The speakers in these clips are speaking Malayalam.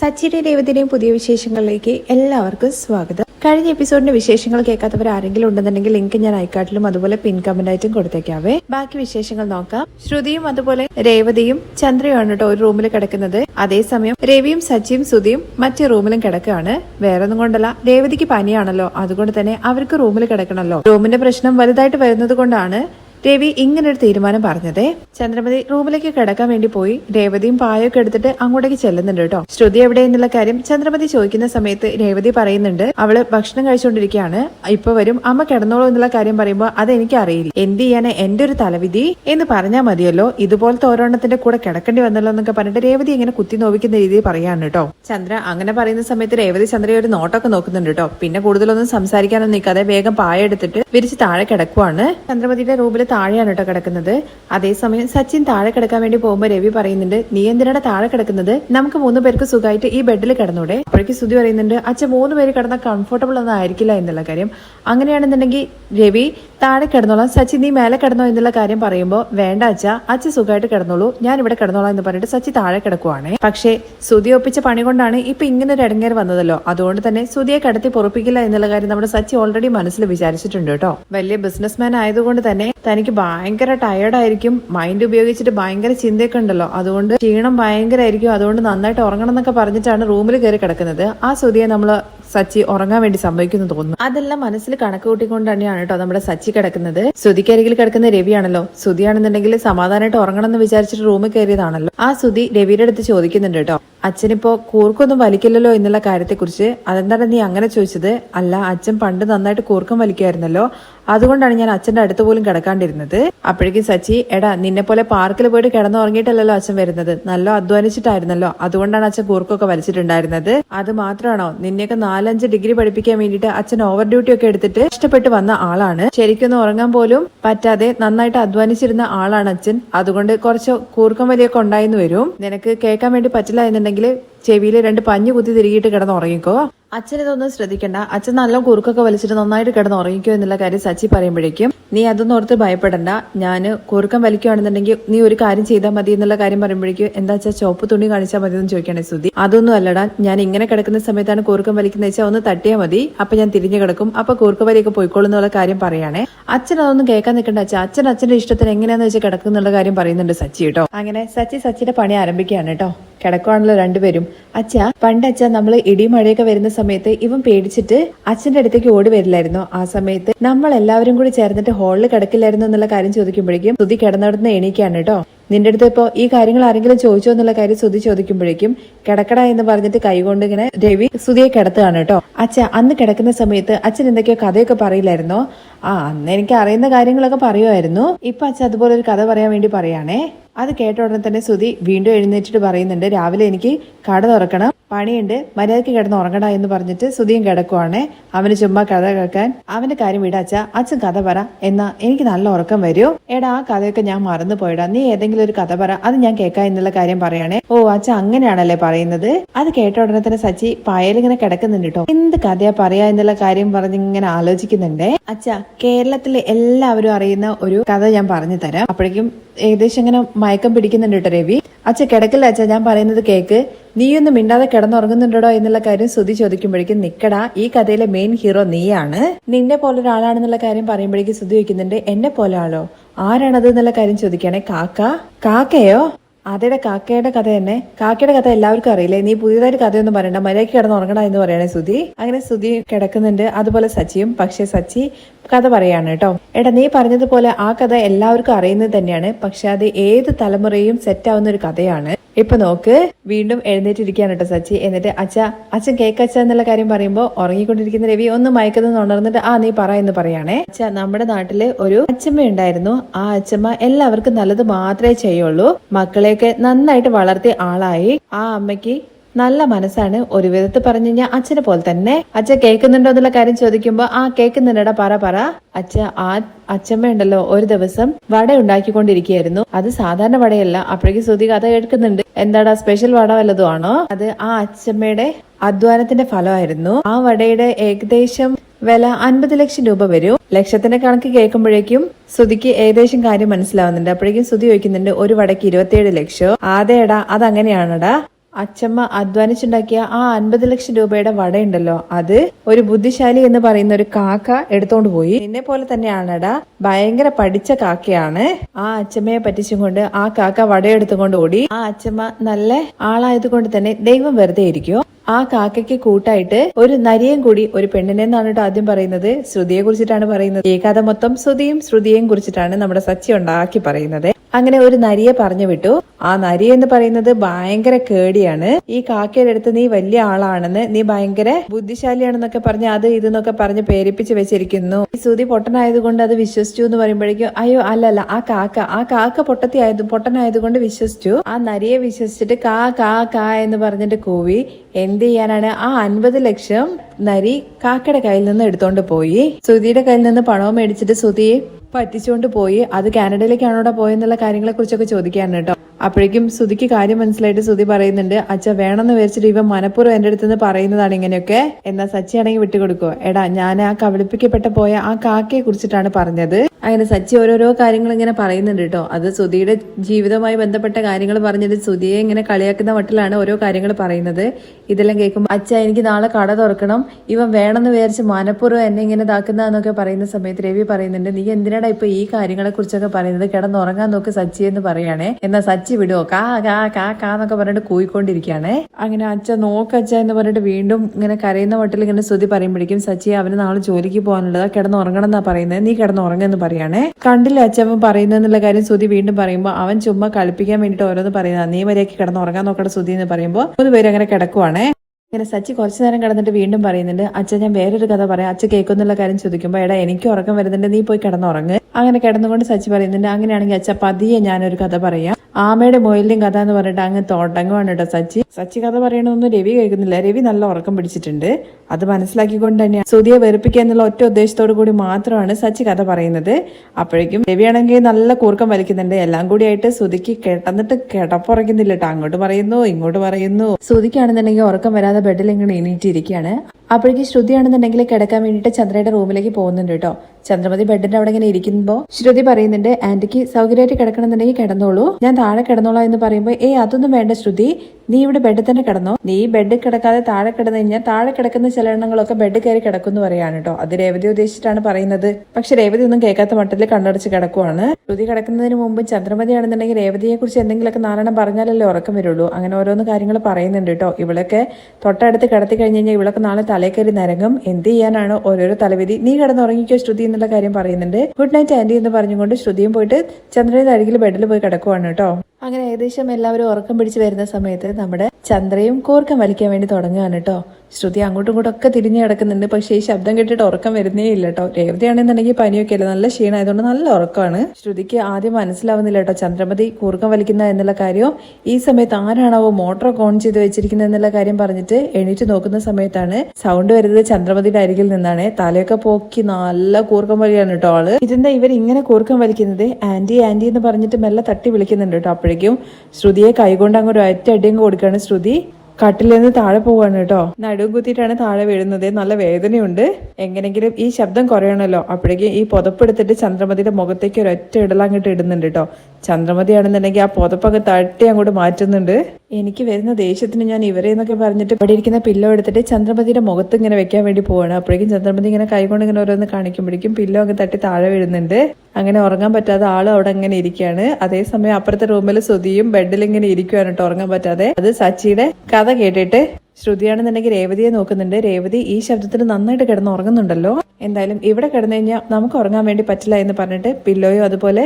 സച്ചിയുടെ രേവതിയുടെയും പുതിയ വിശേഷങ്ങളിലേക്ക് എല്ലാവർക്കും സ്വാഗതം. കഴിഞ്ഞ എപ്പിസോഡിന്റെ വിശേഷങ്ങൾ കേൾക്കാത്തവർ ആരെങ്കിലും ഉണ്ടെന്നുണ്ടെങ്കിൽ ലിങ്ക് ഞാൻ ഐക്കാട്ടിലും അതുപോലെ പിൻ കമന്റായിട്ടും കൊടുത്തേക്കാവേ. ബാക്കി വിശേഷങ്ങൾ നോക്കാം. ശ്രുതിയും അതുപോലെ രേവതിയും ചന്ദ്രയുമാണ് കേട്ടോ ഒരു റൂമിൽ കിടക്കുന്നത്. അതേസമയം രവിയും സച്ചിയും സുധിയും മറ്റു റൂമിലും കിടക്കുകയാണ്. വേറെ ഒന്നും കൊണ്ടല്ല രേവതിക്ക് പനിയാണല്ലോ. അതുകൊണ്ട് തന്നെ അവർക്ക് റൂമിൽ കിടക്കണല്ലോ. റൂമിന്റെ പ്രശ്നം വലുതായിട്ട് വരുന്നത് കൊണ്ടാണ് രവി ഇങ്ങനൊരു തീരുമാനം പറഞ്ഞതേ. ചന്ദ്രമതി റൂമിലേക്ക് കിടക്കാൻ വേണ്ടി പോയി. രേവതിയും പായൊക്കെ എടുത്തിട്ട് അങ്ങോട്ടേക്ക് ചെല്ലുന്നുണ്ട് കേട്ടോ. ശ്രുതി എവിടെ എന്നുള്ള കാര്യം ചന്ദ്രമതി ചോദിക്കുന്ന സമയത്ത് രേവതി പറയുന്നുണ്ട്. അവൾ ഭക്ഷണം കഴിച്ചുകൊണ്ടിരിക്കുകയാണ് ഇപ്പൊ വരും. അമ്മ കിടന്നോളൂ എന്നുള്ള കാര്യം പറയുമ്പോൾ അത് എനിക്ക് അറിയില്ല എന്ത് ചെയ്യാനെ എന്റെ ഒരു തലവിധി? എന്ന് പറഞ്ഞാൽ മതിയല്ലോ. ഇതുപോലത്തെ ഓരോണ്ണത്തിന്റെ കൂടെ കിടക്കേണ്ടി വന്നല്ലോ എന്നൊക്കെ പറഞ്ഞിട്ട് രേവതി ഇങ്ങനെ കുത്തി നോവിക്കുന്ന രീതിയിൽ പറയാണ് കേട്ടോ. ചന്ദ്ര അങ്ങനെ പറയുന്ന സമയത്ത് രേവതി ചന്ദ്രയെ ഒരു നോട്ടൊക്കെ നോക്കുന്നുണ്ട് കേട്ടോ. പിന്നെ കൂടുതലൊന്നും സംസാരിക്കാനൊന്നും നിൽക്കാതെ വേഗം പായ എടുത്തിട്ട് വിരിച്ച് താഴെ കിടക്കുവാണ്. ചന്ദ്രമതിയുടെ റൂമിൽ താഴെയാണ് കേട്ടോ കിടക്കുന്നത്. അതേസമയം സച്ചിൻ താഴെ കിടക്കാൻ വേണ്ടി പോകുമ്പോൾ രവി പറയുന്നുണ്ട് നീ എന്തിനാണ് താഴെ കിടക്കുന്നത്? നമുക്ക് മൂന്ന് പേർക്ക് സുഖമായിട്ട് ഈ ബെഡിൽ കിടന്നൂടെ. അപ്പോഴേക്ക് സ്തുതി പറയുന്നുണ്ട് അച്ഛൻ മൂന്ന് പേര് കിടന്നാൽ കംഫർട്ടബിൾ ഒന്നും ആയിരിക്കില്ല എന്നുള്ള കാര്യം. അങ്ങനെയാണെന്നുണ്ടെങ്കിൽ രവി താഴെ കിടന്നോളാം. സച്ചി നീ മേലെ കിടന്നോ എന്നുള്ള കാര്യം പറയുമ്പോൾ വേണ്ട അച്ഛ അച്ഛൻ സുഖമായിട്ട് കിടന്നോളൂ. ഞാൻ ഇവിടെ കിടന്നോളാം എന്ന് പറഞ്ഞിട്ട് സച്ചി താഴെ കിടക്കുവാണ്. പക്ഷേ സുതി ഒപ്പിച്ച പണി കൊണ്ടാണ് ഇപ്പൊ ഇങ്ങനെ ഒരു ഇടങ്ങേർ വന്നതല്ലോ. അതുകൊണ്ട് തന്നെ സുതിയെ കടത്തി പൊറപ്പിക്കില്ല എന്നുള്ള കാര്യം നമ്മുടെ സച്ചി ഓൾറെഡി മനസ്സിൽ വിചാരിച്ചിട്ടുണ്ട് കേട്ടോ. വലിയ ബിസിനസ്മാൻ ആയതുകൊണ്ട് തന്നെ തനിക്ക് ഭയങ്കര ടയർഡായിരിക്കും മൈൻഡ് ഉപയോഗിച്ചിട്ട് ഭയങ്കര ചിന്തയൊക്കെ ഉണ്ടല്ലോ. അതുകൊണ്ട് ക്ഷീണം ഭയങ്കരമായിരിക്കും അതുകൊണ്ട് നന്നായിട്ട് ഉറങ്ങണം എന്നൊക്കെ പറഞ്ഞിട്ടാണ് റൂമിൽ കയറി കിടക്കുന്നത്. ആ സുതിയെ നമ്മൾ സച്ചി ഉറങ്ങാൻ വേണ്ടി സംഭവിക്കുന്നു തോന്നുന്നു. അതെല്ലാം മനസ്സിൽ കണക്ക് കൂട്ടിക്കൊണ്ട് തന്നെയാണ് കേട്ടോ നമ്മുടെ സച്ചി കിടക്കുന്നത്. സുതിക്കരികിൽ കിടക്കുന്ന രവിയാണല്ലോ. സുതിയാണെന്നുണ്ടെങ്കിൽ സമാധാനമായിട്ട് ഉറങ്ങണം എന്ന് വിചാരിച്ചിട്ട് റൂമിൽ കയറിയതാണല്ലോ. ആ സുതി രവിയുടെ അടുത്ത് ചോദിക്കുന്നുണ്ട് കേട്ടോ. അച്ഛനിപ്പോ കൂർക്കൊന്നും വലിക്കില്ലല്ലോ എന്നുള്ള കാര്യത്തെക്കുറിച്ച്. അതെന്താണ് നീ അങ്ങനെ ചോദിച്ചത്? അല്ല അച്ഛൻ പണ്ട് നന്നായിട്ട് കൂർക്കം വലിക്കുമായിരുന്നല്ലോ. അതുകൊണ്ടാണ് ഞാൻ അച്ഛന്റെ അടുത്ത് പോലും കിടക്കാണ്ടിരുന്നത്. അപ്പോഴേക്കും സച്ചി എടാ നിന്നെ പോലെ പാർക്കിൽ പോയിട്ട് കിടന്നുറങ്ങിയിട്ടല്ലോ അച്ഛൻ വരുന്നത്. നല്ല അധ്വാനിച്ചിട്ടായിരുന്നല്ലോ. അതുകൊണ്ടാണ് അച്ഛൻ കൂർക്കൊക്കെ വലിച്ചിട്ടുണ്ടായിരുന്നത്. അത് മാത്രമാണോ? നിന്നെയൊക്കെ നാലഞ്ച് ഡിഗ്രി പഠിപ്പിക്കാൻ വേണ്ടിയിട്ട് അച്ഛൻ ഓവർ ഡ്യൂട്ടി ഒക്കെ എടുത്തിട്ട് ഇഷ്ടപ്പെട്ട് വന്ന ആളാണ്. ശരിക്കൊന്നും ഉറങ്ങാൻ പോലും പറ്റാതെ നന്നായിട്ട് അധ്വാനിച്ചിരുന്ന ആളാണ് അച്ഛൻ. അതുകൊണ്ട് കുറച്ച് കൂർക്കം വലിയൊക്കെ ഉണ്ടായിരുന്നു വരും. നിനക്ക് കേൾക്കാൻ വേണ്ടി പറ്റില്ല എന്നുണ്ടെങ്കിൽ ചെവിയിൽ രണ്ട് പഞ്ഞു കുത്തി തിരികിട്ട് കിടന്ന് ഉറങ്ങിക്കോ? അച്ഛൻ ഇതൊന്നും ശ്രദ്ധിക്കണ്ട. അച്ഛൻ നല്ല കുറുക്കൊക്കെ വലിച്ചിട്ട് നന്നായിട്ട് കിടന്ന് ഉറങ്ങിക്കോ എന്നുള്ള കാര്യം സച്ചി പറയുമ്പോഴേക്കും നീ അതൊന്നും ഓർത്ത് ഭയപ്പെടണ്ട. ഞാൻ കുറുക്കം വലിക്കുകയാണെന്നുണ്ടെങ്കിൽ നീ ഒരു കാര്യം ചെയ്താൽ മതി എന്നുള്ള കാര്യം പറയുമ്പോഴേക്കും എന്താ വെച്ചാൽ ചോപ്പ് തുണി കാണിച്ചാൽ മതി എന്ന് ചോദിക്കണേ സുധി അതൊന്നും അല്ലടാ. ഞാൻ ഇങ്ങനെ കിടക്കുന്ന സമയത്താണ് കുറുക്കം വലിക്കുന്ന വെച്ചാൽ ഒന്ന് തട്ടിയാൽ മതി. അപ്പൊ ഞാൻ തിരിഞ്ഞു കിടക്കും. അപ്പൊ കുറുക്ക വലിയൊക്കെ പോയിക്കോളും എന്നുള്ള കാര്യം പറയണേ. അച്ഛൻ അതൊന്നും കേൾക്കാൻ നിൽക്കണ്ട അച്ഛൻ അച്ഛൻ അച്ഛന്റെ ഇഷ്ടത്തിന് എങ്ങനെയാന്ന് വെച്ചാൽ കിടക്കുന്നുള്ള കാര്യം പറയുന്നുണ്ട് സച്ചി കേട്ടോ. അങ്ങനെ സച്ചി സച്ചിയുടെ പണി ആരംഭിക്കുകയാണ് കേട്ടോ. കിടക്കുവാണല്ലോ രണ്ടുപേരും. അച്ഛ പണ്ട് അച്ഛ നമ്മൾ ഇടി മഴയൊക്കെ വരുന്ന സമയത്ത് ഇവൻ പേടിച്ചിട്ട് അച്ഛന്റെ അടുത്തേക്ക് ഓടി വരില്ലായിരുന്നു? ആ സമയത്ത് നമ്മൾ എല്ലാവരും കൂടി ചേർന്നിട്ട് ഹാളിൽ കിടക്കില്ലായിരുന്നു എന്നുള്ള കാര്യം ചോദിക്കുമ്പോഴേക്കും സ്തുതി കിടന്നിടന്ന് എണീക്കാണ് കേട്ടോ. നിന്റെ അടുത്ത് ഇപ്പൊ ഈ കാര്യങ്ങൾ ആരെങ്കിലും ചോദിച്ചോ എന്നുള്ള കാര്യം സ്തുതി ചോദിക്കുമ്പോഴേക്കും കിടക്കട എന്ന് പറഞ്ഞിട്ട് കൈകൊണ്ട് ഇങ്ങനെ രവി സ്തുതിയെ കിടത്തുകയാണ് കേട്ടോ. അച്ഛ അന്ന് കിടക്കുന്ന സമയത്ത് അച്ഛൻ എന്തൊക്കെയോ കഥയൊക്കെ പറയില്ലായിരുന്നോ? ആ അന്ന് എനിക്ക് അറിയുന്ന കാര്യങ്ങളൊക്കെ പറയുമായിരുന്നു. ഇപ്പൊ അച്ഛൻ അതുപോലെ ഒരു കഥ പറയാൻ വേണ്ടി പറയാണേ. അത് കേട്ട ഉടനെ തന്നെ സുതി വീണ്ടും എഴുന്നേറ്റിട്ട് പറയുന്നുണ്ട് രാവിലെ എനിക്ക് കട തുറക്കണം. പണിയുണ്ട്. മര്യാദയ്ക്ക് കിടന്ന് ഉറങ്ങട എന്ന് പറഞ്ഞിട്ട് സുതിയും കിടക്കുവാണേ. അവന് ചുമ്മാ കഥ കേൾക്കാൻ. അവന്റെ കാര്യം വിടാച്ച അച്ഛൻ കഥ പറ. എന്നാ എനിക്ക് നല്ല ഉറക്കം വരൂ. എടാ ആ കഥയൊക്കെ ഞാൻ മറന്നു പോയടാ. നീ ഏതെങ്കിലും ഒരു കഥ പറ. അത് ഞാൻ കേൾക്കാം എന്നുള്ള കാര്യം പറയണേ. ഓ അച്ഛൻ അങ്ങനെയാണല്ലേ പറയുന്നത്? അത് കേട്ട ഉടനെ തന്നെ സച്ചി പായലിങ്ങനെ കിടക്കുന്നുണ്ട് കേട്ടോ. എന്ത് കഥയാ പറയാ എന്നുള്ള കാര്യം പറഞ്ഞ് ഇങ്ങനെ ആലോചിക്കുന്നുണ്ടേ. അച്ഛ കേരളത്തിലെ എല്ലാവരും അറിയുന്ന ഒരു കഥ ഞാൻ പറഞ്ഞു തരാം. അപ്പോഴേക്കും ഏകദേശം ഇങ്ങനെ മയക്കം പിടിക്കുന്നുണ്ട് കേട്ടോ രവി. അച്ഛ കിടക്കില്ല അച്ഛ? ഞാൻ പറയുന്നത് കേക്ക്. നീയൊന്നും മിണ്ടാതെ കിടന്നുറങ്ങുന്നുണ്ടോ എന്നുള്ള കാര്യം ശ്രുതി ചോദിക്കുമ്പോഴേക്കും നിക്കടാ ഈ കഥയിലെ മെയിൻ ഹീറോ നീയാണ്. നിന്നെ പോലെ ഒരാളാണെന്നുള്ള കാര്യം പറയുമ്പോഴേക്കും ശ്രുതി വയ്ക്കുന്നുണ്ട് എന്നെ പോലെ ആളോ? ആരാണത്? എന്നുള്ള കാര്യം ചോദിക്കുകയാണെ കാക്ക. കാക്കയോ? അതേടെ കാക്കയുടെ കഥ തന്നെ. കാക്കയുടെ കഥ എല്ലാവർക്കും അറിയില്ലേ? നീ പുതിയതായിട്ട് കഥയൊന്നും പറയണ്ട. മര്യാദയ്ക്ക് കിടന്ന് ഉറങ്ങണ എന്ന് പറയണേ സുധി. അങ്ങനെ സുധി കിടക്കുന്നുണ്ട്. അതുപോലെ സച്ചിയും. പക്ഷെ സച്ചി കഥ പറയാണ് കേട്ടോ. എടാ നീ പറഞ്ഞതുപോലെ ആ കഥ എല്ലാവർക്കും അറിയുന്നത് തന്നെയാണ്. പക്ഷെ അത് ഏത് തലമുറയും സെറ്റ് ആവുന്ന ഒരു കഥയാണ്. ഇപ്പൊ നോക്ക് വീണ്ടും എഴുന്നേറ്റിരിക്കുകയാണ് കേട്ടോ സച്ചി. എന്നിട്ട് അച്ഛ അച്ഛൻ കേക്കച്ച എന്നുള്ള കാര്യം പറയുമ്പോൾ ഉറങ്ങിക്കൊണ്ടിരിക്കുന്ന രവി ഒന്ന് മയക്കുന്നത് ഉണർന്നിട്ട് ആ നീ പറ എന്ന് പറയാണേ. അച്ഛ നമ്മുടെ നാട്ടിൽ ഒരു അച്ഛമ്മ ഉണ്ടായിരുന്നു. ആ അച്ഛമ്മ എല്ലാവർക്കും നല്ലത് മാത്രമേ ചെയ്യുള്ളൂ. മക്കളെയൊക്കെ നന്നായിട്ട് വളർത്തിയ ആളായി. ആ അമ്മയ്ക്ക് നല്ല മനസ്സാണ് ഒരു വിധത്തിൽ പറഞ്ഞു കഴിഞ്ഞാൽ അച്ഛനെ പോലെ തന്നെ. അച്ഛൻ കേൾക്കുന്നുണ്ടോ എന്നുള്ള കാര്യം ചോദിക്കുമ്പോ ആ കേൾക്കുന്നുണ്ടടാ പറ പറ. അച്ഛ ആ അച്ഛമ്മ ഉണ്ടല്ലോ ഒരു ദിവസം വട ഉണ്ടാക്കിക്കൊണ്ടിരിക്കുകയായിരുന്നു. അത് സാധാരണ വടയല്ല. അപ്പോഴേക്ക് ശ്രുതി കഥ കേൾക്കുന്നുണ്ട്. എന്താടാ സ്പെഷ്യൽ വട വല്ലതും ആണോ? അത് ആ അച്ഛമ്മയുടെ അധ്വാനത്തിന്റെ ഫലമായിരുന്നു. ആ വടയുടെ ഏകദേശം വില അൻപത് ലക്ഷം രൂപ വരും. ലക്ഷത്തിന്റെ കണക്ക് കേൾക്കുമ്പോഴേക്കും ശ്രുതിക്ക് ഏകദേശം കാര്യം മനസ്സിലാവുന്നുണ്ട്. അപ്പോഴേക്കും ശ്രുതി ചോദിക്കുന്നുണ്ട് ഒരു വടക്ക് ഇരുപത്തിയേഴ് ലക്ഷം. ആദ്യടാ അതങ്ങനെയാണടാ. അച്ചമ്മ അധ്വാനിച്ചുണ്ടാക്കിയ ആ അൻപത് ലക്ഷം രൂപയുടെ വടയുണ്ടല്ലോ അത് ഒരു ബുദ്ധിശാലി എന്ന് പറയുന്ന ഒരു കാക്ക എടുത്തോണ്ട് പോയി. നിന്നെ പോലെ തന്നെയാണടാ ഭയങ്കര പഠിച്ച കാക്കയാണ്. ആ അച്ഛമ്മയെ പറ്റിച്ചും കൊണ്ട് ആ കാക്ക വടയെടുത്തുകൊണ്ട് ഓടി. ആ അച്ഛമ്മ നല്ല ആളായത് കൊണ്ട് തന്നെ ദൈവം വെറുതെ ഇരിക്കും ആ കാക്കയ്ക്ക് കൂട്ടായിട്ട് ഒരു നരിയും കൂടി ഒരു പെണ്ണിനെ എന്നാണ് കേട്ടോ ആദ്യം പറയുന്നത്. ശ്രുതിയെ കുറിച്ചിട്ടാണ് പറയുന്നത്. ഈ കഥ മൊത്തം ശ്രുതിയും ശ്രുതിയെയും കുറിച്ചിട്ടാണ് നമ്മുടെ സച്ചി ഉണ്ടാക്കി പറയുന്നത്. അങ്ങനെ ഒരു നരിയെ പറഞ്ഞു വിട്ടു. ആ നരി എന്ന് പറയുന്നത് ഭയങ്കര കേടിയാണ്. ഈ കാക്കയുടെ അടുത്ത് നീ വലിയ ആളാണെന്ന് നീ ഭയങ്കര ബുദ്ധിശാലിയാണെന്നൊക്കെ പറഞ്ഞ് അത് ഇതെന്നൊക്കെ പറഞ്ഞ് പേരിപ്പിച്ച് വെച്ചിരിക്കുന്നു. ഈ സുതി പൊട്ടനായതുകൊണ്ട് അത് വിശ്വസിച്ചു എന്ന് പറയുമ്പോഴേക്കും അയ്യോ അല്ലല്ല ആ കാക്ക ആ കാക്ക പൊട്ടത്തി ആയത് പൊട്ടനായതുകൊണ്ട് വിശ്വസിച്ചു. ആ നരിയെ വിശ്വസിച്ചിട്ട് കാ കാ കാ എന്ന് പറഞ്ഞിട്ട് കൂവി. എന്ത് ചെയ്യാനാണ്? ആ അൻപത് ലക്ഷം നരി കാക്കയുടെ കയ്യിൽ നിന്ന് എടുത്തോണ്ട് പോയി. ശ്രുതിയുടെ കയ്യിൽ നിന്ന് പണവും മേടിച്ചിട്ട് ശ്രുതിയെ പറ്റിച്ചുകൊണ്ട് പോയി. അത് കാനഡയിലേക്കാണോടെ പോയെന്നുള്ള കാര്യങ്ങളെ കുറിച്ചൊക്കെ ചോദിക്കാണ് കേട്ടോ. അപ്പോഴേക്കും സുധിക്ക് കാര്യം മനസ്സിലായിട്ട് സുധി പറയുന്നുണ്ട് അച്ഛ വേണമെന്ന് വിചാരിച്ചിട്ട് ഇവ മനഃപൂർവം എന്റെ അടുത്ത് നിന്ന് പറയുന്നതാണ് ഇങ്ങനെയൊക്കെ. എന്നാ സച്ചി ആണെങ്കിൽ വിട്ടുകൊടുക്കോ എടാ ഞാൻ ആ കബളിപ്പിക്കപ്പെട്ട പോയ ആ കാക്കയെ കുറിച്ചിട്ടാണ് പറഞ്ഞത്. അങ്ങനെ സച്ചി ഓരോരോ കാര്യങ്ങൾ ഇങ്ങനെ പറയുന്നുണ്ട് കേട്ടോ. അത് സുധിയുടെ ജീവിതവുമായി ബന്ധപ്പെട്ട കാര്യങ്ങൾ പറഞ്ഞത് സുധിയെ ഇങ്ങനെ കളിയാക്കുന്ന മട്ടിലാണ് ഓരോ കാര്യങ്ങൾ പറയുന്നത്. ഇതെല്ലാം കേൾക്കുമ്പോൾ അച്ഛ എനിക്ക് നാളെ കട തുറക്കണം. ഇവൻ വേണമെന്ന് വിചാരിച്ച് മനഃപൂർവം എന്നെ ഇങ്ങനെ ഇതാക്കുന്നതെന്നൊക്കെ പറയുന്ന സമയത്ത് രവി പറയുന്നുണ്ട് നീ എന്തിനാടാ ഇപ്പൊ ഈ കാര്യങ്ങളെ കുറിച്ചൊക്കെ പറയുന്നത്? കിടന്നുറങ്ങാൻ നോക്ക് സച്ചി എന്ന് പറയുകയാണേ. എന്നാ സച്ചി വിടുവോ? കാ കാ കാ കാ എന്നൊക്കെ പറഞ്ഞിട്ട് കൂയിക്കൊണ്ടിരിക്കുകയാണേ. അങ്ങനെ അച്ഛ നോക്ക് അച്ഛ എന്ന് പറഞ്ഞിട്ട് വീണ്ടും ഇങ്ങനെ കരയുന്ന വട്ടിൽ ഇങ്ങനെ സ്തുതി പറയുമ്പോഴേക്കും സച്ചി അവന് നാളെ ജോലിക്ക് പോകാനുള്ളതാ കിടന്നുറങ്ങണം എന്നാ പറയുന്നത്. നീ കിടന്നുറങ്ങെന്ന് പറയാണേ. കണ്ടില്ല അച്ഛൻ പറയുന്നതെന്നുള്ള കാര്യം സ്തുതി വീണ്ടും പറയുമ്പോൾ അവൻ ചുമ്മാ കളിപ്പിക്കാൻ വേണ്ടിയിട്ട് ഓരോന്ന് പറയുന്നത്. നീ വരെയൊക്കെ കിടന്നുറങ്ങാൻ നോക്കണ സ്തുതി എന്ന് പറയുമ്പോൾ മൂന്ന് പേര് അങ്ങനെ കിടക്കുവാണേ. ഇങ്ങനെ സച്ചി കുറച്ചു നേരം കിടന്നിട്ട് വീണ്ടും പറയുന്നുണ്ട് അച്ഛൻ ഞാൻ വേറൊരു കഥ പറയാം. അച്ഛൻ കേൾക്കുന്നുള്ള കാര്യം ചോദിക്കുമ്പോൾ എടാ എനിക്ക് ഉറക്കം വരുന്നുണ്ട്. നീ പോയി കിടന്നുറങ്ങ്. അങ്ങനെ കിടന്നുകൊണ്ട് സച്ചി പറയുന്നുണ്ട് അങ്ങനെയാണെങ്കിൽ അച്ഛ പതിയെ ഞാനൊരു കഥ പറയാം. ആമയുടെ മൊയിലിന്റെയും കഥ എന്ന് പറഞ്ഞിട്ട് അങ്ങ് തോട്ടങ്ങുമാണ് കേട്ടോ സച്ചി. സച്ചി കഥ പറയണമെന്നൊന്നും രവി കേൾക്കുന്നില്ല. രവി നല്ല ഉറക്കം പിടിച്ചിട്ടുണ്ട്. അത് മനസ്സിലാക്കിക്കൊണ്ട് തന്നെയാണ് സുതിയെ വെറുപ്പിക്കുക എന്നുള്ള ഒറ്റ ഉദ്ദേശത്തോടു കൂടി മാത്രമാണ് സച്ചി കഥ പറയുന്നത്. അപ്പോഴേക്കും രവിയാണെങ്കിൽ നല്ല കൂർക്കം വലിക്കുന്നുണ്ട്. എല്ലാം കൂടി ആയിട്ട് സുതിക്ക് കിടന്നിട്ട് കിടപ്പുറയ്ക്കുന്നില്ല കേട്ടോ. അങ്ങോട്ട് പറയുന്നു ഇങ്ങോട്ട് പറയുന്നു. സുതിക്കാണെന്നുണ്ടെങ്കിൽ ഉറക്കം വരാതെ ബെഡിൽ ഇങ്ങനെ എണീറ്റിരിക്കുകയാണ്. അപ്പോഴേക്കും ശ്രുതിയാണെന്നുണ്ടെങ്കിൽ കിടക്കാൻ വേണ്ടിയിട്ട് ചന്ദ്രയുടെ റൂമിലേക്ക് പോകുന്നുണ്ട് കേട്ടോ. ചന്ദ്രമതി ബെഡിന്റെ അവിടെ ഇങ്ങനെ ഇരിക്കുമ്പോൾ ശ്രുതി പറയുന്നുണ്ട് ആന്റിക്ക് സൗകര്യമായിട്ട് കിടക്കണമെന്നുണ്ടെങ്കിൽ കിടന്നോളൂ. ഞാൻ താഴെ കിടന്നോളാം എന്ന് പറയുമ്പോൾ ഏയ് അതൊന്നും വേണ്ട ശ്രുതി. നീ ഇവിടെ ബെഡിൽ തന്നെ കിടന്നോ. നീ ബെഡിൽ കിടക്കാതെ താഴെ കിടന്നു കഴിഞ്ഞാൽ താഴെ കിടക്കുന്ന ചില എണ്ണങ്ങളൊക്കെ ബെഡ് കയറി കിടക്കുന്നു പറയാണ് കേട്ടോ. അത് രേവതി ഉദ്ദേശിച്ചിട്ടാണ് പറയുന്നത്. പക്ഷെ രേവതി ഒന്നും കേൾക്കാത്ത മട്ടത്തിൽ കണ്ണടച്ച് കിടക്കുവാണ്. ശ്രുതി കിടക്കുന്നതിന് മുമ്പ് ചന്ദ്രമതി ആണെന്നുണ്ടെങ്കിൽ രേവതിയെ കുറിച്ച് എന്തെങ്കിലുമൊക്കെ നാലെണ്ണം പറഞ്ഞാലല്ലേ ഉറക്കം വരുള്ളൂ. അങ്ങനെ ഓരോന്ന് കാര്യങ്ങൾ പറയുന്നുണ്ട് കേട്ടോ. ഇവളൊക്കെ തൊട്ടടുത്ത് കിടത്തി കഴിഞ്ഞ് കഴിഞ്ഞാൽ ഇവളൊക്കെ നാളെ തലേ നരങ്ങും. എന്ത് ചെയ്യാനാണ് ഓരോരോ തലവിധി നീ കിടന്നുറങ്ങിക്കോ ശ്രുതി. എന്നുള്ള കാര്യം പറയുന്നുണ്ട്. ഗുഡ് നൈറ്റ് ആന്റി എന്ന് പറഞ്ഞുകൊണ്ട് ശ്രുതിയും പോയിട്ട് ചന്ദ്രനെ അരികിൽ ബെഡിൽ പോയി കിടക്കുവാണ് കേട്ടോ. അങ്ങനെ ഏകദേശം എല്ലാവരും ഉറക്കം പിടിച്ച് വരുന്ന സമയത്ത് നമ്മുടെ ചന്ദ്രയും കൂർക്കം വലിക്കാൻ വേണ്ടി തുടങ്ങുകയാണ് കേട്ടോ. ശ്രുതി അങ്ങോട്ടും ഇങ്ങോട്ടും ഒക്കെ തിരിഞ്ഞു കിടക്കുന്നുണ്ട്. പക്ഷേ ഈ ശബ്ദം കേട്ടിട്ട് ഉറക്കം വരുന്നേ ഇല്ല കേട്ടോ. രേവതിയാണെന്നുണ്ടെങ്കിൽ പനിയൊക്കെ ഇല്ല നല്ല ക്ഷീണമായതുകൊണ്ട് നല്ല ഉറക്കമാണ്. ശ്രുതിക്ക് ആദ്യം മനസ്സിലാവുന്നില്ല കേട്ടോ ചന്ദ്രമതി കൂർക്കം വലിക്കുന്ന എന്നുള്ള കാര്യം ഈ സമയത്ത് ആരാണാവോ മോട്ടറൊക്കെ ഓൺ ചെയ്ത് വെച്ചിരിക്കുന്നത് എന്നുള്ള കാര്യം പറഞ്ഞിട്ട് എണീറ്റ് നോക്കുന്ന സമയത്താണ് സൗണ്ട് വരുന്നത് ചന്ദ്രമതിയുടെ അരികിൽ നിന്നാണ്. തലയൊക്കെ പോക്കി നല്ല കൂർക്കം വലിയാണ് കേട്ടോ ആൾ. ഇതെന്താ ഇവർ ഇങ്ങനെ കൂർക്കം വലിക്കുന്നത്? ആന്റി ആന്റി എന്ന് പറഞ്ഞിട്ട് മെല്ലെ തട്ടി വിളിക്കുന്നുണ്ട് കേട്ടോ അപ്പോഴേക്കും ശ്രുതിയെ കൈകൊണ്ട് അങ്ങോട്ട് ഒറ്റ അടിയും കൊടുക്കുകയാണ്. ശ്രുതി കട്ടിൽ നിന്ന് താഴെ പോവാണ് കേട്ടോ. നടുവും കുത്തിയിട്ടാണ് താഴെ വീഴുന്നത്. നല്ല വേദനയുണ്ട്. എങ്ങനെങ്കിലും ഈ ശബ്ദം കുറയണല്ലോ അപ്പോഴേക്കും ഈ പുതപ്പെടുത്തിട്ട് ചന്ദ്രമതിയുടെ മുഖത്തേക്ക് ഒരൊറ്റ ഇടൽ അങ്ങോട്ട് ഇടുന്നുണ്ട് കേട്ടോ. ചന്ദ്രമതി ആണെന്നുണ്ടെങ്കിൽ ആ പുതപ്പൊക്കെ തട്ടി അങ്ങോട്ട് മാറ്റുന്നുണ്ട്. എനിക്ക് വരുന്ന ദേഷ്യത്തിന് ഞാൻ ഇവരെ എന്നൊക്കെ പറഞ്ഞിട്ട് ഇവിടെ ഇരിക്കുന്ന പില്ലോ എടുത്തിട്ട് ചന്ദ്രപതിയുടെ മുഖത്ത് ഇങ്ങനെ വെക്കാൻ വേണ്ടി പോവാണ്. അപ്പോഴേക്കും ചന്ദ്രപതി ഇങ്ങനെ കൈകൊണ്ട് ഇങ്ങനെ ഓരോന്ന് കാണിക്കുമ്പോഴേക്കും പില്ലോ അങ്ങ് തട്ടി താഴെ വീഴുന്നുണ്ട്. അങ്ങനെ ഉറങ്ങാൻ പറ്റാതെ ആളും അവിടെ അങ്ങനെ ഇരിക്കുകയാണ്. അതേസമയം അപ്പുറത്തെ റൂമിൽ ശ്രുതിയും ബെഡിൽ ഇങ്ങനെ ഇരിക്കുവാണ് കേട്ടോ ഉറങ്ങാൻ പറ്റാതെ. അത് സച്ചിയുടെ കഥ കേട്ടിട്ട് ശ്രുതിയാണെന്നുണ്ടെങ്കിൽ രേവതിയെ നോക്കുന്നുണ്ട്. രേവതി ഈ ശബ്ദത്തിന് നന്നായിട്ട് കിടന്ന് ഉറങ്ങുന്നുണ്ടല്ലോ. എന്തായാലും ഇവിടെ കിടന്നു കഴിഞ്ഞാൽ നമുക്ക് ഉറങ്ങാൻ വേണ്ടി പറ്റില്ല എന്ന് പറഞ്ഞിട്ട് പില്ലോയും അതുപോലെ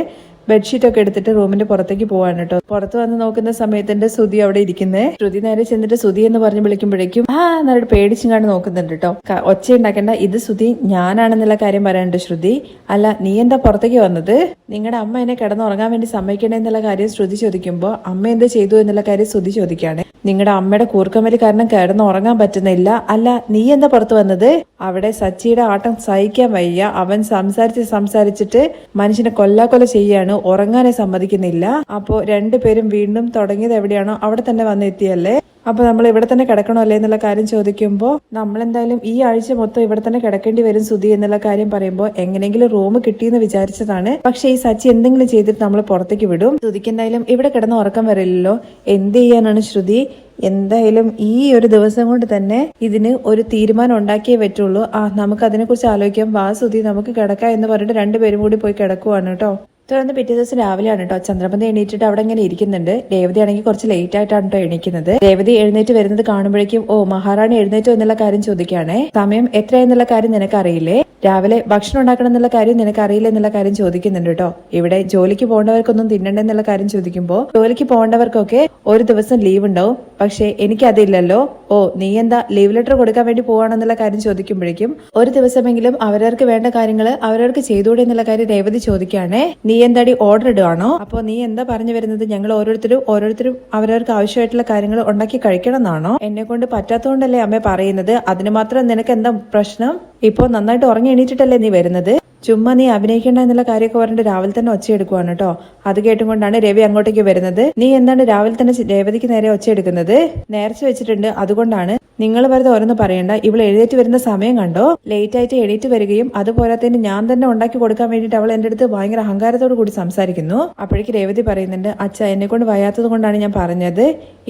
ബെഡ്ഷീറ്റ് ഒക്കെ എടുത്തിട്ട് റൂമിന്റെ പുറത്തേക്ക് പോവാണ് കേട്ടോ. പുറത്ത് വന്ന് നോക്കുന്ന സമയത്തിന്റെ ശ്രുതി അവിടെ ഇരിക്കുന്നേ. ശ്രുതി നേരെ ചെന്നിട്ട് ശ്രുതി എന്ന് പറഞ്ഞ് വിളിക്കുമ്പോഴേക്കും ആ എന്നിട്ട് പേടിച്ചിങ്ങാണ്ട് നോക്കുന്നുണ്ട് കേട്ടോ. ഒച്ച ഉണ്ടാക്കേണ്ട. ഇത് ശ്രുതി ഞാനാണെന്നുള്ള കാര്യം പറയാനുണ്ട് ശ്രുതി. അല്ല നീ എന്താ പുറത്തേക്ക് വന്നത്? നിങ്ങളുടെ അമ്മ എന്നെ കിടന്നുറങ്ങാൻ വേണ്ടി സമ്മതിക്കണേ എന്നുള്ള കാര്യം ശ്രുതി ചോദിക്കുമ്പോൾ അമ്മ എന്ത് ചെയ്തു എന്നുള്ള കാര്യം ശ്രുതി ചോദിക്കുകയാണ്. നിങ്ങളുടെ അമ്മയുടെ കൂർക്കമലി കാരണം കിടന്നുറങ്ങാൻ പറ്റുന്നില്ല. അല്ല നീ എന്താ പുറത്ത് വന്നത്? അവിടെ സച്ചിയുടെ ആട്ടം സഹിക്കാൻ വയ്യ. അവൻ സംസാരിച്ച് സംസാരിച്ചിട്ട് മനുഷ്യനെ കൊല്ലാക്കൊല ചെയ്യാണ്. ഉറങ്ങാനെ സമ്മതിക്കുന്നില്ല. അപ്പോ രണ്ടുപേരും വീണ്ടും തുടങ്ങിയത് എവിടെയാണോ അവിടെ തന്നെ വന്നെത്തിയല്ലേ? അപ്പൊ നമ്മൾ ഇവിടെ തന്നെ കിടക്കണോ അല്ലേ എന്നുള്ള കാര്യം ചോദിക്കുമ്പോൾ നമ്മൾ എന്തായാലും ഈ ആഴ്ച മൊത്തം ഇവിടെ തന്നെ കിടക്കേണ്ടി വരും സുധി എന്നുള്ള കാര്യം പറയുമ്പോൾ എങ്ങനെയെങ്കിലും റൂം കിട്ടിയെന്ന് വിചാരിച്ചതാണ്. പക്ഷെ ഈ സച്ചി എന്തെങ്കിലും ചെയ്തിട്ട് നമ്മൾ പുറത്തേക്ക് വിടും. സുധിക്ക് എന്തായാലും ഇവിടെ കിടന്ന് ഉറക്കം വരില്ലല്ലോ. എന്ത് ചെയ്യാനാണ് ശ്രുതി? എന്തായാലും ഈ ഒരു ദിവസം കൊണ്ട് തന്നെ ഇതിന് ഒരു തീരുമാനം ഉണ്ടാക്കിയേ പറ്റുള്ളൂ. ആ നമുക്ക് അതിനെക്കുറിച്ച് ആലോചിക്കാം. വാ സുധി നമുക്ക് കിടക്കാം എന്ന് പറഞ്ഞിട്ട് രണ്ടുപേരും കൂടി പോയി കിടക്കുവാണ് കേട്ടോ. തുടർന്ന് പിറ്റേ ദിവസം രാവിലെയാണ് കേട്ടോ. ചന്ദ്രമതി എണീറ്റിട്ട് അവിടെ ഇങ്ങനെ ഇരിക്കുന്നുണ്ട്. രേവതി ആണെങ്കിൽ കുറച്ച് ലേറ്റ് ആയിട്ടാണ് കേട്ടോ എണീക്കുന്നത്. രേവതി എഴുന്നേറ്റ് വരുന്നത് കാണുമ്പോഴേക്കും ഓ മഹാറാണി എഴുന്നേറ്റോ എന്നുള്ള കാര്യം ചോദിക്കുകയാണേ. സമയം എത്രയെന്നുള്ള കാര്യം നിനക്ക് അറിയില്ലേ രാവിലെ ഭക്ഷണം ഉണ്ടാക്കണം എന്നുള്ള കാര്യം നിനക്ക് അറിയില്ല എന്നുള്ള കാര്യം ചോദിക്കുന്നുണ്ട് കേട്ടോ. ഇവിടെ ജോലിക്ക് പോകേണ്ടവർക്കൊന്നും തിന്നണ്ടെന്നുള്ള കാര്യം ചോദിക്കുമ്പോൾ ജോലിക്ക് പോകേണ്ടവർക്കൊക്കെ ഒരു ദിവസം ലീവ് ഉണ്ടാവും. പക്ഷേ എനിക്കതില്ലല്ലോ. ഓ നീ എന്താ ലീവ് ലെറ്റർ കൊടുക്കാൻ വേണ്ടി പോവാണെന്നുള്ള കാര്യം ചോദിക്കുമ്പോഴേക്കും ഒരു ദിവസമെങ്കിലും അവരവർക്ക് വേണ്ട കാര്യങ്ങൾ അവരവർക്ക് ചെയ്തുകൂടെ എന്നുള്ള കാര്യം രേവതി ചോദിക്കുകയാണേ. നീ എന്താടി ഓർഡർ ഇടുവാണോ? അപ്പോൾ നീ എന്താ പറഞ്ഞു വരുന്നത്? ഞങ്ങൾ ഓരോരുത്തരും ഓരോരുത്തരും അവരവർക്ക് ആവശ്യമായിട്ടുള്ള കാര്യങ്ങൾ ഉണ്ടാക്കി കഴിക്കണം എന്നാണോ എന്നെ കൊണ്ട് പറ്റാത്തതുകൊണ്ടല്ലേ അമ്മ പറയുന്നത്? അതിന് മാത്രം നിനക്ക് എന്താ പ്രശ്നം? ഇപ്പോൾ നന്നായിട്ട് ഉറങ്ങി എണീറ്റിട്ടല്ലേ നീ വരുന്നത്? ചുമ്മാ നീ അഭിനയിക്കേണ്ട എന്നുള്ള കാര്യമൊക്കെ പറഞ്ഞിട്ട് രാവിലെ തന്നെ ഒച്ച എടുക്കുവാണ് കേട്ടോ. അത് കേട്ടുകൊണ്ടാണ് രവി അങ്ങോട്ടേക്ക് വരുന്നത്. നീ എന്താണ് രാവിലെ തന്നെ രേവതിക്ക് നേരെ ഒച്ച എടുക്കുന്നത്? നേർച്ച വെച്ചിട്ടുണ്ട്. അതുകൊണ്ടാണ് നിങ്ങൾ വെറുതെ ഓരോന്ന് പറയണ്ട. ഇവൾ എഴുന്നേറ്റ് വരുന്ന സമയം കണ്ടോ? ലേറ്റ് ആയിട്ട് എണീറ്റ് വരികയും അതുപോലത്തേന് ഞാൻ തന്നെ ഉണ്ടാക്കി കൊടുക്കാൻ വേണ്ടിയിട്ട് അവൾ എന്റെ അടുത്ത് ഭയങ്കര അഹങ്കാരത്തോട് കൂടി സംസാരിക്കുന്നു. അപ്പോഴേക്ക് രേവതി പറയുന്നുണ്ട് അച്ഛ എന്നെ കൊണ്ട് വയ്യാത്തത് കൊണ്ടാണ് ഞാൻ പറഞ്ഞത്.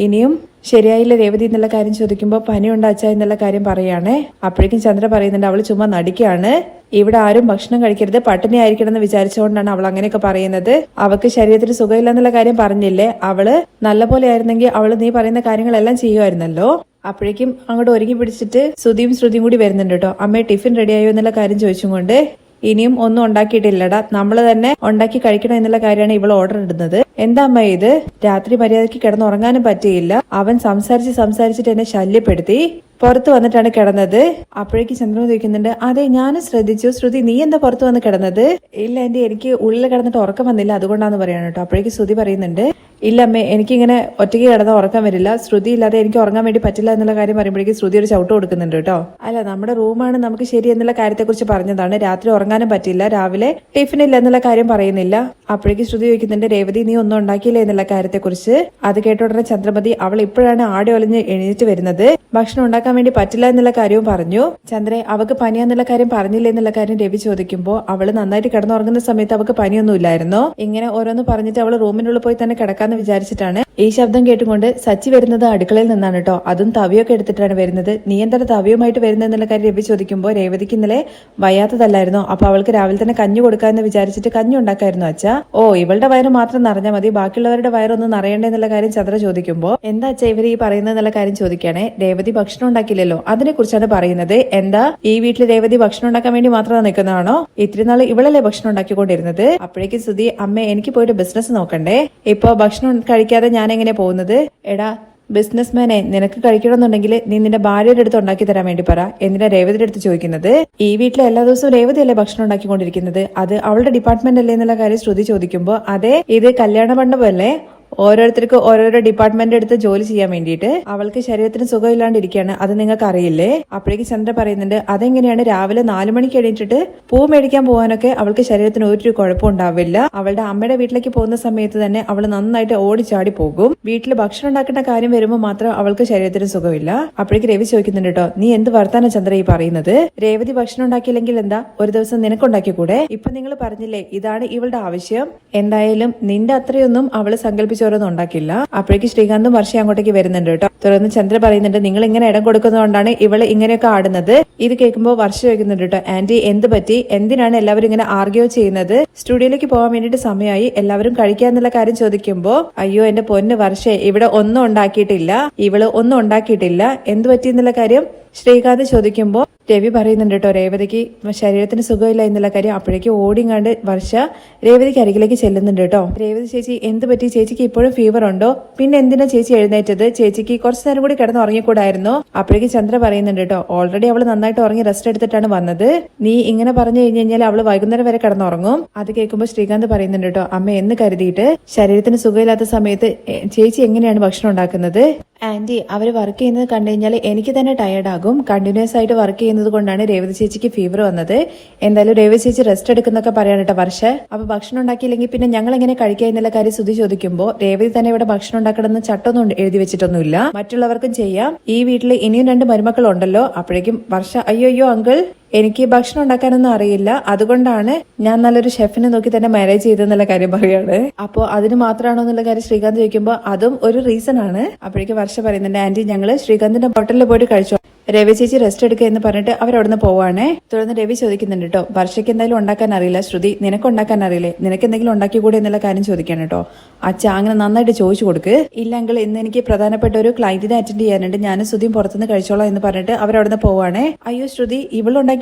ഇനിയും ശരിയായില്ല രേവതി എന്നുള്ള കാര്യം ചോദിക്കുമ്പോൾ പനിയുണ്ട് അച്ഛ എന്നുള്ള കാര്യം പറയുകയാണേ അപ്പോഴേക്കും ചന്ദ്ര പറയുന്നുണ്ട് അവൾ ചുമ്മാ നടിക്കുകയാണ് ഇവിടെ ആരും ഭക്ഷണം കഴിക്കരുത്. പട്ടിണി ആയിരിക്കണം എന്ന് വിചാരിച്ചുകൊണ്ടാണ് അവൾ അങ്ങനെയൊക്കെ പറയുന്നത്. അവൾക്ക് ശരീരത്തിന് സുഖമില്ല എന്നുള്ള കാര്യം പറഞ്ഞില്ലേ? അവൾ നല്ല പോലെ ആയിരുന്നെങ്കിൽ അവൾ നീ പറയുന്ന കാര്യങ്ങളെല്ലാം ചെയ്യുമായിരുന്നല്ലോ. അപ്പോഴേക്കും അങ്ങോട്ട് ഒരുങ്ങി പിടിച്ചിട്ട് ശ്രുതിയും ശ്രുതിയും കൂടി വരുന്നുണ്ട് കേട്ടോ. അമ്മയെ ടിഫിൻ റെഡിയായോ എന്നുള്ള കാര്യം ചോദിച്ചും കൊണ്ട് ഇനിയും ഒന്നും ഉണ്ടാക്കിയിട്ടില്ലടാ. നമ്മൾ തന്നെ ഉണ്ടാക്കി കഴിക്കണം എന്നുള്ള കാര്യമാണ് ഇവൾ ഓർഡർ ഇടുന്നത്. എന്താ അമ്മ ഇത്? രാത്രി മര്യാദയ്ക്ക് കിടന്നുറങ്ങാനും പറ്റിയില്ല. അവൻ സംസാരിച്ച് സംസാരിച്ചിട്ട് എന്നെ ശല്യപ്പെടുത്തി. പുറത്ത് വന്നിട്ടാണ് കിടന്നത്. അപ്പോഴേക്ക് ചന്ദ്രൻ ചോദിക്കുന്നുണ്ട് അതെ ഞാനും ശ്രദ്ധിച്ചു. ശ്രുതി നീ എന്താ പുറത്ത് വന്ന് കിടന്നത്? ഇല്ല എന്റെ എനിക്ക് ഉള്ളിൽ കിടന്നിട്ട് ഉറക്കം വന്നില്ല. അതുകൊണ്ടാന്ന് പറയാണ് കേട്ടോ. അപ്പോഴേക്ക് ശ്രുതി പറയുന്നുണ്ട് ഇല്ല അമ്മേ എനിക്കിങ്ങനെ ഒറ്റയ്ക്ക് കിടന്നാൽ ഉറക്കം വരില്ല. ശ്രുതി ഇല്ലാതെ എനിക്ക് ഉറങ്ങാൻ വേണ്ടി പറ്റില്ല എന്നുള്ള കാര്യം പറയുമ്പോഴേക്കും ശ്രുതി ഒരു ചവിട്ട് കൊടുക്കുന്നുണ്ട് കേട്ടോ. അല്ല നമ്മുടെ റൂമാണ് നമുക്ക് ശരി എന്നുള്ള കാര്യത്തെക്കുറിച്ച് പറഞ്ഞതാണ്. രാത്രി ഉറങ്ങാനും പറ്റില്ല. രാവിലെ ടിഫിൻ ഇല്ല എന്നുള്ള കാര്യം പറയുന്നില്ല. അപ്പോഴേക്ക് ശ്രുതി ചോദിക്കുന്നുണ്ട് രേവതി നീ ഒന്നും ഉണ്ടാക്കിയില്ല എന്നുള്ള കാര്യത്തെക്കുറിച്ച്? അത് കേട്ട ഉടനെ ചന്ദ്രമതി അവൾ ഇപ്പോഴാണ് ആടി ഒലിഞ്ഞ് എഴുന്നേറ്റ് വരുന്നത്. ഭക്ഷണം ഉണ്ടാക്കാൻ വേണ്ടി പറ്റില്ല എന്നുള്ള കാര്യവും പറഞ്ഞു. ചന്ദ്രെ അവക്ക് പനിയാന്നുള്ള കാര്യം പറഞ്ഞില്ല? എന്നുള്ള കാര്യം രവി ചോദിക്കുമ്പോൾ അവൾ നന്നായിട്ട് കിടന്നുറങ്ങുന്ന സമയത്ത് അവക്ക് പനിയൊന്നുമില്ലായിരുന്നു ഇങ്ങനെ ഓരോന്ന് പറഞ്ഞിട്ട് അവൾ റൂമിനുള്ളിൽ പോയി തന്നെ കിടക്കാന്ന് വിചാരിച്ചിട്ടാണ് ഈ ശബ്ദം കേട്ടുകൊണ്ട് സച്ചി വരുന്നത് അടുക്കളയിൽ നിന്നാണ് കേട്ടോ അതും തവിയൊക്കെ എടുത്തിട്ടാണ് വരുന്നത്. നീ എന്താണ് തവിയുമായിട്ട് വരുന്നത് എന്നുള്ള കാര്യം രവി ചോദിക്കുമ്പോൾ രേവതിക്ക് ഇന്നലെ വയ്യാത്തതല്ലായിരുന്നു? അപ്പൊ അവൾക്ക് രാവിലെ തന്നെ കഞ്ഞി കൊടുക്കാന്ന് വിചാരിച്ചിട്ട് കഞ്ഞു ഉണ്ടാക്കായിരുന്നു അച്ഛ. ഓ ഇവളുടെ വയറ് മാത്രം നിറഞ്ഞാൽ മതി. ബാക്കിയുള്ളവരുടെ വയറൊന്നും നിറയണ്ടേ? എന്നുള്ള കാര്യം ചന്ദ്ര ചോദിക്കുമ്പോൾ എന്താ അച്ഛ ഇവർ ഈ പറയുന്നത് എന്നുള്ള കാര്യം ചോദിക്കുകയാണെ. രേവതി ഭക്ഷണം ഉണ്ടാക്കില്ലല്ലോ അതിനെ കുറിച്ചാണ് പറയുന്നത്. എന്താ ഈ വീട്ടിൽ രേവതി ഭക്ഷണം ഉണ്ടാക്കാൻ വേണ്ടി മാത്രം നിൽക്കുന്നതാണോ? ഇത്തിരി നാൾ ഇവളല്ലേ ഭക്ഷണം ഉണ്ടാക്കിക്കൊണ്ടിരുന്നത്. അപ്പോഴേക്കും സുധി അമ്മ എനിക്ക് പോയിട്ട് ബിസിനസ് നോക്കണ്ടേ? ഇപ്പൊ ഭക്ഷണം കഴിക്കാതെ ഞാൻ എങ്ങനെ പോകുന്നത്? എടാ ബിസിനസ്മാനെ നിനക്ക് കഴിക്കണമെന്നുണ്ടെങ്കിൽ നീ നിന്റെ ഭാര്യയുടെ അടുത്ത് ഉണ്ടാക്കി തരാൻ വേണ്ടി പറ. എന്തിനാ രേവതിയുടെ അടുത്ത് ചോദിക്കുന്നത്? ഈ വീട്ടിലെ എല്ലാ ദിവസവും രേവതി അല്ലേ ഭക്ഷണം ഉണ്ടാക്കിക്കൊണ്ടിരിക്കുന്നത്? അത് അവളുടെ ഡിപ്പാർട്ട്മെന്റ് അല്ലേ എന്നുള്ള കാര്യം ശ്രുതി ചോദിക്കുമ്പോൾ അതെ ഇത് കല്യാണ മണ്ഡപമല്ലേ? ഓരോരുത്തർക്ക് ഓരോരോ ഡിപ്പാർട്ട്മെന്റ് എടുത്ത് ജോലി ചെയ്യാൻ വേണ്ടിയിട്ട് അവൾക്ക് ശരീരത്തിന് സുഖമില്ലാണ്ടിരിക്കുകയാണ്. അത് നിങ്ങൾക്ക് അറിയില്ലേ അപ്പോഴേക്ക് ചന്ദ്ര പറയുന്നുണ്ട് അതെങ്ങനെയാണ്? രാവിലെ നാലു മണിക്ക് എണീറ്റിട്ട് പൂ മേടിക്കാൻ പോകാനൊക്കെ അവൾക്ക് ശരീരത്തിന് ഒരു കുഴപ്പം ഉണ്ടാവില്ല. അവളുടെ അമ്മയുടെ വീട്ടിലേക്ക് പോകുന്ന സമയത്ത് തന്നെ അവൾ നന്നായിട്ട് ഓടിച്ചാടി പോകും. വീട്ടിൽ ഭക്ഷണം ഉണ്ടാക്കേണ്ട കാര്യം വരുമ്പോൾ മാത്രം അവൾക്ക് ശരീരത്തിന് സുഖമില്ല. അപ്പോഴേക്ക് രവി ചോദിക്കുന്നുണ്ട് കേട്ടോ നീ എന്ത് വർത്താന ചന്ദ്ര ഈ പറയുന്നത്? രേവതി ഭക്ഷണം ഉണ്ടാക്കിയില്ലെങ്കിൽ എന്താ? ഒരു ദിവസം നിനക്കുണ്ടാക്കിക്കൂടെ? ഇപ്പൊ നിങ്ങൾ പറഞ്ഞില്ലേ ഇതാണ് ഇവളുടെ ആവശ്യം. എന്തായാലും നിന്റെ അത്രയൊന്നും അവൾ സങ്കല്പിച്ചോരൊന്നും ഉണ്ടാക്കില്ല. അപ്പോഴേക്ക് ശ്രീകാന്തും വർഷ അങ്ങോട്ടേക്ക് വരുന്നുണ്ട് കേട്ടോ. തുടർന്ന് ചന്ദ്ര പറയുന്നുണ്ട് നിങ്ങൾ ഇങ്ങനെ ഇടം കൊടുക്കുന്നതുകൊണ്ടാണ് ഇവൾ ഇങ്ങനെയൊക്കെ ആടുന്നത്? ഇത് കേൾക്കുമ്പോൾ വർഷ ചോദിക്കുന്നുണ്ട് കേട്ടോ ആന്റി എന്ത് പറ്റി? എന്തിനാണ് എല്ലാവരും ഇങ്ങനെ ആർഗ്യോ ചെയ്യുന്നത്? സ്റ്റുഡിയോയിലേക്ക് പോകാൻ വേണ്ടിയിട്ട് സമയമായി എല്ലാവരും കഴിക്കുക എന്നുള്ള കാര്യം ചോദിക്കുമ്പോ അയ്യോ എന്റെ പൊന്ന് വർഷേ ഇവിടെ ഒന്നും ഉണ്ടാക്കിയിട്ടില്ല ഇവൾ ഒന്നും ഉണ്ടാക്കിയിട്ടില്ല എന്ത് പറ്റി? എന്നുള്ള കാര്യം ശ്രീകാന്ത് ചോദിക്കുമ്പോ രവി പറയുന്നുണ്ട് കേട്ടോ രേവതിക്ക് ശരീരത്തിന് സുഖമില്ല എന്നുള്ള കാര്യം അപ്പോഴേക്ക് ഓടിങ്ങാണ്ട് വർഷ രേവതിക്ക് അരികിലേക്ക് ചെല്ലുന്നുണ്ട് കേട്ടോ. രേവതി ചേച്ചി എന്ത് പറ്റി? ചേച്ചിക്ക് ഇപ്പോഴും ഫീവർ ഉണ്ടോ? പിന്നെ എന്തിനാ ചേച്ചി എഴുന്നേറ്റത്? ചേച്ചിക്ക് കുറച്ചു നേരം കൂടി കിടന്ന് ഉറങ്ങിക്കൂടായിരുന്നു? അപ്പോഴേക്ക് ചന്ദ്ര പറയുന്നുണ്ട് കേട്ടോ ഓൾറെഡി അവൾ നന്നായിട്ട് ഉറങ്ങി റെസ്റ്റ് എടുത്തിട്ടാണ് വന്നത്. നീ ഇങ്ങനെ പറഞ്ഞു കഴിഞ്ഞു കഴിഞ്ഞാൽ അവൾ വൈകുന്നേരം വരെ കിടന്നുറങ്ങും. അത് കേൾക്കുമ്പോൾ ശ്രീകാന്ത് പറയുന്നുണ്ട് കേട്ടോ അമ്മ എന്ന് കരുതിയിട്ട് ശരീരത്തിന് സുഖമില്ലാത്ത സമയത്ത് ചേച്ചി എങ്ങനെയാണ് ഭക്ഷണം ഉണ്ടാക്കുന്നത്? ആന്റി അവർ വർക്ക് ചെയ്യുന്നത് കണ്ടു കഴിഞ്ഞാൽ എനിക്ക് തന്നെ ടയർഡാകും കണ്ടിന്യൂസ് ആയിട്ട് വർക്ക് ചെയ്യുന്നത് കൊണ്ടാണ് രേവതി ചേച്ചിക്ക് ഫീവർ വന്നത്. എന്തായാലും രേവതി ചേച്ചി റെസ്റ്റ് എടുക്കുന്നൊക്കെ പറയാൻ കേട്ടോ വർഷേ. അപ്പോൾ ഭക്ഷണം ഉണ്ടാക്കിയില്ലെങ്കിൽ പിന്നെ ഞങ്ങൾ എങ്ങനെ കഴിക്കുക എന്നുള്ള കാര്യം ശ്രുതി ചോദിക്കുമ്പോൾ രേവതി തന്നെ ഇവിടെ ഭക്ഷണം ഉണ്ടാക്കണമെന്ന് ചട്ടമൊന്നും എഴുതി വെച്ചിട്ടൊന്നുമില്ല. മറ്റുള്ളവർക്കും ചെയ്യാം. ഈ വീട്ടിൽ ഇനിയും രണ്ട് മരുമക്കളുണ്ടല്ലോ. അപ്പോഴേക്കും വർഷ അയ്യോ അയ്യോ അങ്കിൾ എനിക്ക് ഭക്ഷണം ഉണ്ടാക്കാനൊന്നും അറിയില്ല. അതുകൊണ്ടാണ് ഞാൻ നല്ലൊരു ഷെഫിനെ നോക്കി തന്നെ മാരേജ് ചെയ്തെന്നുള്ള കാര്യം പറയാണ് അപ്പോൾ അതിന് മാത്രമാണോ എന്നുള്ള കാര്യം ശ്രീകാന്ത് ചോദിക്കുമ്പോൾ അതും ഒരു റീസൺ ആണ്. അപ്പോഴേക്ക് വർഷ പറയുന്നുണ്ട് ആന്റി ഞങ്ങൾ ശ്രീകാന്തിന്റെ ഹോട്ടലിൽ പോയിട്ട് കഴിച്ചു? രവി ചേച്ചി റെസ്റ്റ് എടുക്കുക എന്ന് പറഞ്ഞിട്ട് അവരവിടുന്ന് പോവാണേ. തുടർന്ന് രവി ചോദിക്കുന്നുണ്ട് കേട്ടോ വർഷയ്ക്ക് എന്തായാലും ഉണ്ടാക്കാൻ അറിയില്ല. ശ്രുതി നിനക്ക് ഉണ്ടാക്കാൻ അറിയില്ലേ? നിനക്ക് എന്തെങ്കിലും ഉണ്ടാക്കി ഉണ്ടാക്കിക്കൂടെ എന്നുള്ള കാര്യം ചോദിക്കാണ് കേട്ടോ അച്ഛ അങ്ങനെ നന്നായിട്ട് ചോദിച്ചു കൊടുക്ക്. ഇല്ലെങ്കിൽ ഇന്ന് എനിക്ക് പ്രധാനപ്പെട്ട ഒരു ക്ലയന്റിനെ അറ്റൻഡ് ചെയ്യാനുണ്ട്. ഞാനും ശ്രുതിയും പുറത്തുനിന്ന് കഴിച്ചോളാം എന്ന് പറഞ്ഞിട്ട് അവരവിടുന്ന് പോവാണേ. അയ്യോ ശ്രുതി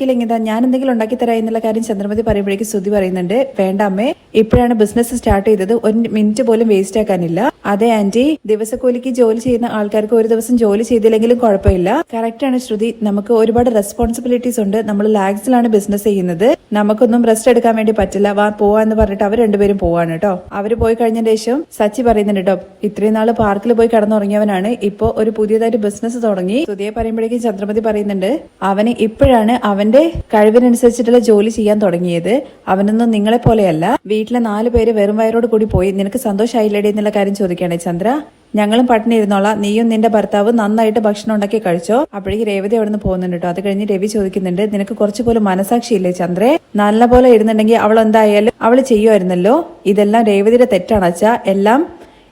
ഇവളുണ്ടാക്കിയില്ലെങ്കിൽ ഇതാ ഞാൻ എന്തെങ്കിലും ഉണ്ടാക്കി തരാം എന്നുള്ള കാര്യം ചന്ദ്രമതി പറയുമ്പോഴേക്കും ശ്രുതി പറയുന്നുണ്ട് വേണ്ട അമ്മേ ഇപ്പോഴാണ് ബിസിനസ് സ്റ്റാർട്ട് ചെയ്തത്. ഒരു മിനിറ്റ് പോലും വേസ്റ്റ് ആക്കാനില്ല. അതെ ആന്റി ദിവസക്കൂലിക്ക് ജോലി ചെയ്യുന്ന ആൾക്കാർക്ക് ഒരു ദിവസം ജോലി ചെയ്തില്ലെങ്കിലും കുഴപ്പമില്ല. കറക്റ്റ് ആണ് ശ്രുതി. നമുക്ക് ഒരുപാട് റെസ്പോൺസിബിലിറ്റീസ് ഉണ്ട്. നമ്മൾ ലാഗ്സിലാണ് ബിസിനസ് ചെയ്യുന്നത്. നമുക്കൊന്നും റെസ്റ്റ് എടുക്കാൻ വേണ്ടി പറ്റില്ല. വാ പോവാന്ന് പറഞ്ഞിട്ട് അവർ രണ്ടുപേരും പോവാണ് കേട്ടോ അവർ പോയി കഴിഞ്ഞ ശേഷം സച്ചി പറയുന്നുണ്ട് കേട്ടോ ഇത്രയും നാൾ പാർക്കിൽ പോയി കടന്നുറങ്ങിയവനാണ്. ഇപ്പോ ഒരു പുതിയതായിട്ട് ബിസിനസ് തുടങ്ങി. സുധിയെ പറയുമ്പോഴേക്കും ചന്ദ്രമതി പറയുന്നുണ്ട് അവന് ഇപ്പോഴാണ് അവന്റെ കഴിവിനനുസരിച്ചിട്ടുള്ള ജോലി ചെയ്യാൻ തുടങ്ങിയത്. അവനൊന്നും നിങ്ങളെ പോലെയല്ല. വീട്ടിലെ നാല് പേര് വെറും വയറോട് കൂടി പോയി നിനക്ക് സന്തോഷമായില്ലേടി എന്നുള്ള കാര്യം ചോദിക്കുകയാണ് ചന്ദ്ര. ഞങ്ങളും പട്ടിണി ഇരുന്നോളാം നീയും നിന്റെ ഭർത്താവ് നന്നായിട്ട് ഭക്ഷണം ഉണ്ടാക്കി കഴിച്ചോ? അപ്പോഴേക്ക് രേവതി അവിടെ നിന്ന് പോകുന്നുണ്ട് കേട്ടോ. അത് കഴിഞ്ഞ് രവി ചോദിക്കുന്നുണ്ട് നിനക്ക് കുറച്ച് പോലും മനസാക്ഷി ഇല്ലേ ചന്ദ്രേ? നല്ല പോലെ ഇരുന്നുണ്ടെങ്കിൽ അവൾ എന്തായാലും അവൾ ചെയ്യുമായിരുന്നല്ലോ? ഇതെല്ലാം രേവതിയുടെ തെറ്റാണ് അച്ഛാ. എല്ലാം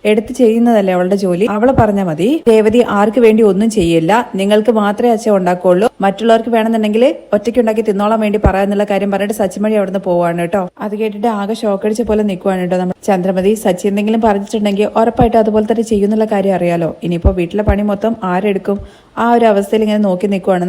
എടുത്ത് ചെയ്യുന്നതല്ലേ അവളുടെ ജോലി? അവളെ പറഞ്ഞാൽ മതി രേവതി ആർക്ക് വേണ്ടി ഒന്നും ചെയ്യില്ല. നിങ്ങൾക്ക് മാത്രമേ അച്ഛൻ ഉണ്ടാക്കുള്ളൂ. മറ്റുള്ളവർക്ക് വേണമെന്നുണ്ടെങ്കിൽ ഒറ്റയ്ക്ക് ഉണ്ടാക്കി തിന്നോളാൻ വേണ്ടി പറയാന്നുള്ള കാര്യം പറഞ്ഞിട്ട് സച്ചിമണി അവിടുന്ന് പോവാണ് കേട്ടോ. അത് കേട്ടിട്ട് ആകെ ഷോക്കടിച്ച പോലെ നിൽക്കുവാണ് കേട്ടോ നമ്മൾ ചന്ദ്രമതി. സച്ചി എന്തെങ്കിലും പറഞ്ഞിട്ടുണ്ടെങ്കിൽ ഉറപ്പായിട്ട് അതുപോലെ തന്നെ ചെയ്യുന്നുള്ള കാര്യം അറിയാലോ. ഇനിയിപ്പോ വീട്ടിലെ പണി മൊത്തം ആരെടുക്കും? ആ ഒരു അവസ്ഥയിൽ ഇങ്ങനെ നോക്കി നിൽക്കുവാണ്